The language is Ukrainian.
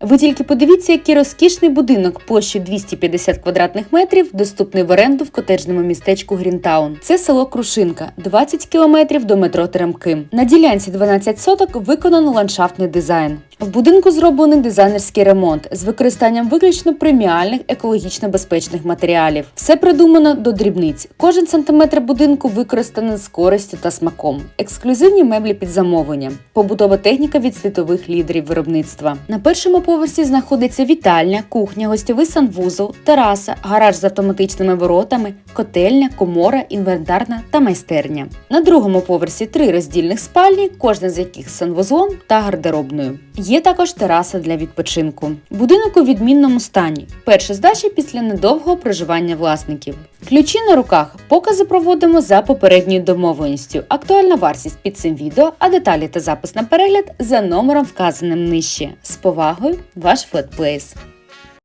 Ви тільки подивіться, який розкішний будинок площею 250 квадратних метрів доступний в оренду в котеджному містечку Грінтаун. Це село Крушинка, 20 кілометрів до метро Теремки. На ділянці 12 соток виконано ландшафтний дизайн. В будинку зроблений дизайнерський ремонт з використанням виключно преміальних екологічно безпечних матеріалів. Все придумано до дрібниць. Кожен сантиметр будинку використаний з користю та смаком. Ексклюзивні меблі під замовлення, побутова техніка від світових лідерів виробництва. На першому поверсі знаходиться вітальня, кухня, гостьовий санвузол, тераса, гараж з автоматичними воротами, котельня, комора, інвентарна та майстерня. На другому поверсі три роздільних спальні, кожна з яких з санвузлом та гардеробною. Є також тераса для відпочинку. Будинок у відмінному стані. Перша здача після недовгого проживання власників. Ключі на руках. Покази проводимо за попередньою домовленістю. Актуальна вартість під цим відео, а деталі та запис на перегляд за номером вказаним нижче. З повагою, ваш Флетплейс.